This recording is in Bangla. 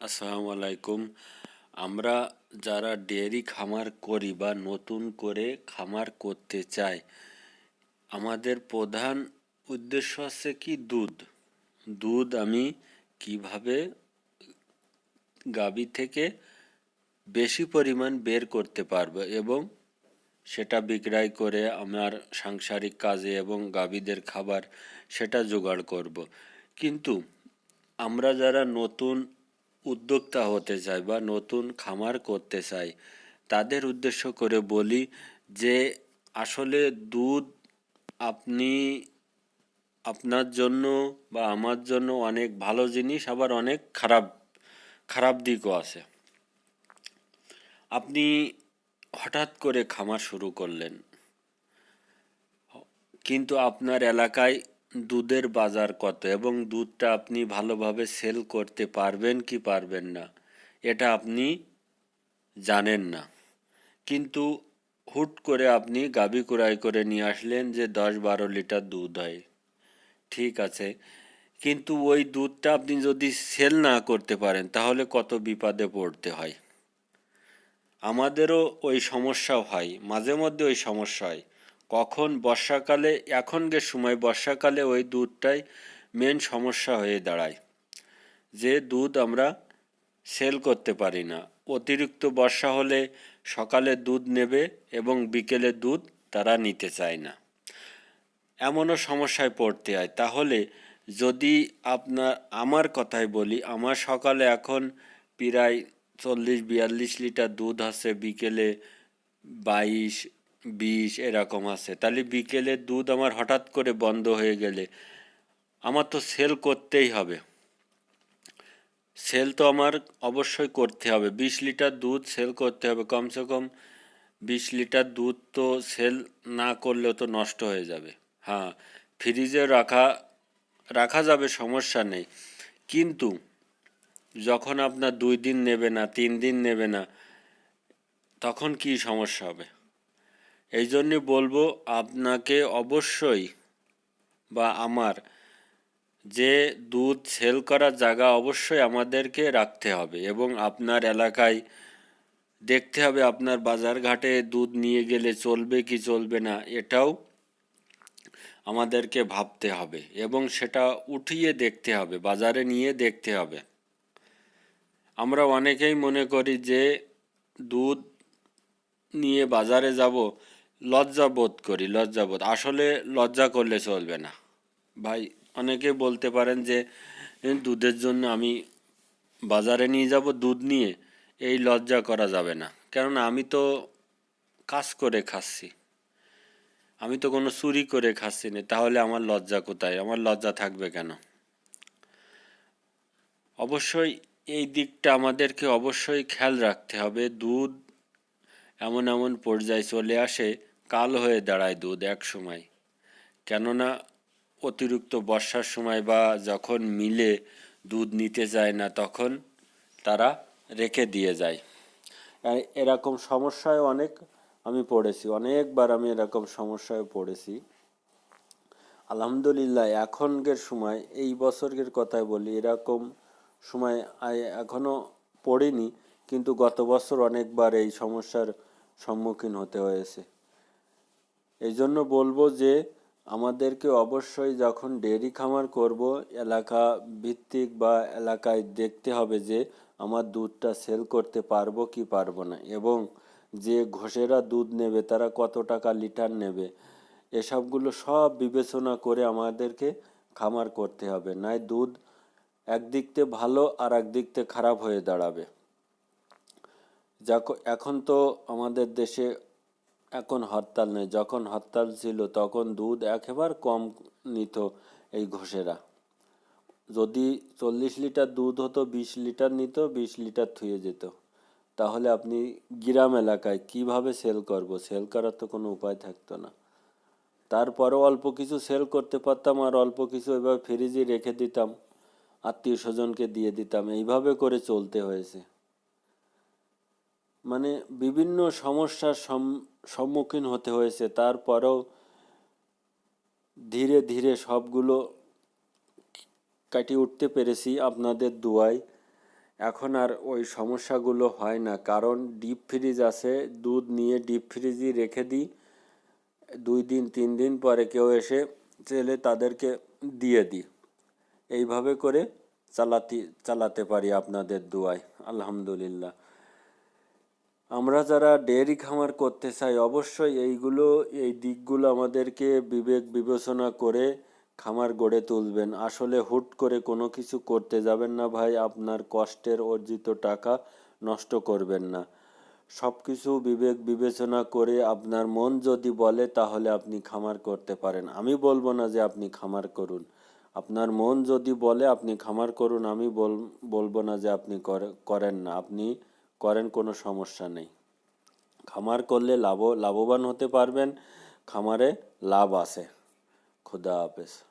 আসসালামু আলাইকুম। আমরা যারা ডেয়ারি খামার করি বা নতুন করে খামার করতে চাই, আমাদের প্রধান উদ্দেশ্য হচ্ছে কি দুধ? দুধ আমি কীভাবে গাভী থেকে বেশি পরিমাণ বের করতে পারব এবং সেটা বিক্রয় করে আমার সাংসারিক কাজে এবং গাভীদের খাবার সেটা জোগাড় করব। কিন্তু আমরা যারা নতুন উদ্যোক্তা হতে চায় বা নতুন খামার করতে চায় তাদের উদ্দেশ্য করে বলি যে, আসলে দুধ আপনি, আপনার জন্য বা আমার জন্য অনেক ভালো জিনিস, আবার অনেক খারাপ খারাপ দিকও আছে। আপনি হঠাৎ করে খামার শুরু করলেন। কিন্তু আপনার এলাকায় দুধের বাজার কত এবং দুধটা আপনি ভালোভাবে সেল করতে পারবেন কি পারবেন না, এটা আপনি জানেন না। কিন্তু হুট করে আপনি গাভী কুড়াই করে নিয়ে আসলেন যে দশ বারো লিটার দুধ হয়, ঠিক আছে। কিন্তু ওই দুধটা আপনি যদি সেল না করতে পারেন, তাহলে কত বিপদে পড়তে হয়। আমাদেরও ওই সমস্যা হয়, মাঝে মধ্যে ওই সমস্যা হয়। কখন বর্ষাকালে এখনকার সময় বর্ষাকালে ওই দুধটাই মেন সমস্যা হয়ে দাঁড়ায়। যে দুধ আমরা সেল করতে পারি না। অতিরিক্ত বর্ষা হলে সকালে দুধ নেবে এবং বিকেলে দুধ তারা নিতে চায় না। এমনও সমস্যায় পড়তে হয়। তাহলে যদি আপনার, আমার কথাই বলি, আমার সকালে এখন প্রায় চল্লিশ বিয়াল্লিশ লিটার দুধ আছে, বিকেলে বাইশ বিষ এরকম আছে। তাহলে বিকেলে দুধ আমার হঠাৎ করে বন্ধ হয়ে গেলে আমার তো সেল করতেই হবে। সেল তো আমার অবশ্যই করতে হবে। বিশ লিটার দুধ সেল করতে হবে। কমসে কম বিশ লিটার দুধ তো সেল না করলেও তো নষ্ট হয়ে যাবে। হ্যাঁ ফ্রিজে রাখা রাখা যাবে, সমস্যা নেই। কিন্তু যখন আপনার দুই দিন নেবে না, তিন দিন নেবে না, তখন কি সমস্যা হবে? এই জন্যে বলব আপনাকে অবশ্যই বা আমার যে দুধ সেল করার জায়গা অবশ্যই আমাদেরকে রাখতে হবে এবং আপনার এলাকায় দেখতে হবে আপনার বাজারঘাটে দুধ নিয়ে গেলে চলবে কি চলবে না, এটাও আমাদেরকে ভাবতে হবে এবং সেটা উঠিয়ে দেখতে হবে, বাজারে নিয়ে দেখতে হবে। আমরা অনেকেই মনে করি যে দুধ নিয়ে বাজারে যাব লজ্জা বোধ করি লজ্জা বোধ। আসলে লজ্জা করলে চলবে না। ভাই অনেকে বলতে পারেন যে "এ, দুধের জন্য আমি বাজারে নিয়ে যাব দুধ নিয়ে এই লজ্জা করা যাবে না। কেননা আমি তো কাজ করে খাচ্ছি। আমি তো কোনো চুরি করে খাচ্ছি না তাহলে আমার লজ্জা কোথায়? আমার লজ্জা থাকবে কেন? অবশ্যই এই দিকটা আমাদেরকে অবশ্যই খেয়াল রাখতে হবে। দুধ এমন এমন পর্যায়ে চলে আসে কাল হয়ে দাঁড়ায় দুধ এক সময়। কেননা অতিরিক্ত বর্ষার সময় বা যখন মিলে দুধ নিতে যায় না, তখন তারা রেখে দিয়ে যায়। এরকম সমস্যায় অনেক আমি পড়েছি, অনেকবার আমি এরকম সমস্যায় পড়েছি। আলহামদুলিল্লাহ, এখনকার সময়, এই বছরের কথাই বলি, এরকম সময় আই- এখনও পড়িনি, কিন্তু গত বছর অনেকবার এই সমস্যার সম্মুখীন হতে হয়েছে। এই জন্য বলব যে আমাদেরকে অবশ্যই যখন ডেয়ারি খামার করব, এলাকা ভিত্তিক বা এলাকায় দেখতে হবে যে আমার দুধটা সেল করতে পারব কি পারব না এবং যে ঘোষেরা দুধ নেবে, তারা কত টাকা লিটার নেবে, এসবগুলো সব বিবেচনা করে আমাদেরকে খামার করতে হবে। নাই দুধ একদিক থেকে ভালো আর একদিক থেকে খারাপ হয়ে দাঁড়াবে। যাক- এখন তো আমাদের দেশে এখন হরতাল নেই যখন হরতাল ছিল তখন দুধ একেবারে কম নিত এই ঘোষেরা। যদি চল্লিশ লিটার দুধ হতো, বিশ লিটার নিত, বিশ লিটার থুয়ে যেত। তাহলে আপনি গ্রাম এলাকায় কীভাবে সেল করব? সেল করার তো কোনো উপায় থাকতো না। তারপরেও অল্প কিছু সেল করতে পারতাম আর অল্প কিছু এভাবে ফ্রিজে রেখে দিতাম। আত্মীয় স্বজনকে দিয়ে দিতাম। এইভাবে করে চলতে হয়েছে। মানে বিভিন্ন সমস্যার সম- সম্মুখীন হতে হয়েছে। তারপরেও ধীরে ধীরে সবগুলো কাটিয়ে উঠতে পেরেছি আপনাদের দুয়ায়। এখন আর ওই সমস্যাগুলো হয় না। কারণ ডিপ ফ্রিজ আছে, দুধ নিয়ে ডিপ ফ্রিজই রেখে দিই। দুই দিন, তিন দিন পরে কেউ এসে চেলে তাদেরকে দিয়ে দিই। এইভাবে করে চালাতে চালাতে পারি আপনাদের দুয়ায়। আলহামদুলিল্লাহ। আমরা যারা ডেয়ারি খামার করতে চাই, অবশ্যই এইগুলো, এই দিকগুলো আমাদেরকে বিবেক বিবেচনা করে খামার গড়ে তুলবেন। আসলে হুট করে কোনো কিছু করতে যাবেন না ভাই, আপনার কষ্টের অর্জিত টাকা নষ্ট করবেন না। সব কিছু বিবেক বিবেচনা করে আপনার মন যদি বলে, তাহলে আপনি খামার করতে পারেন। আমি বলব না যে আপনি খামার করুন। আপনার মন যদি বলে, আপনি খামার করুন, আমি বল, বলব না যে আপনি করে- করেন না। আপনি করেন কোনো সমস্যা নেই। খামার করলে লাভ, লাভবান হতে পারবেন, খামারে লাভ আছে। খুদা হাফেজ।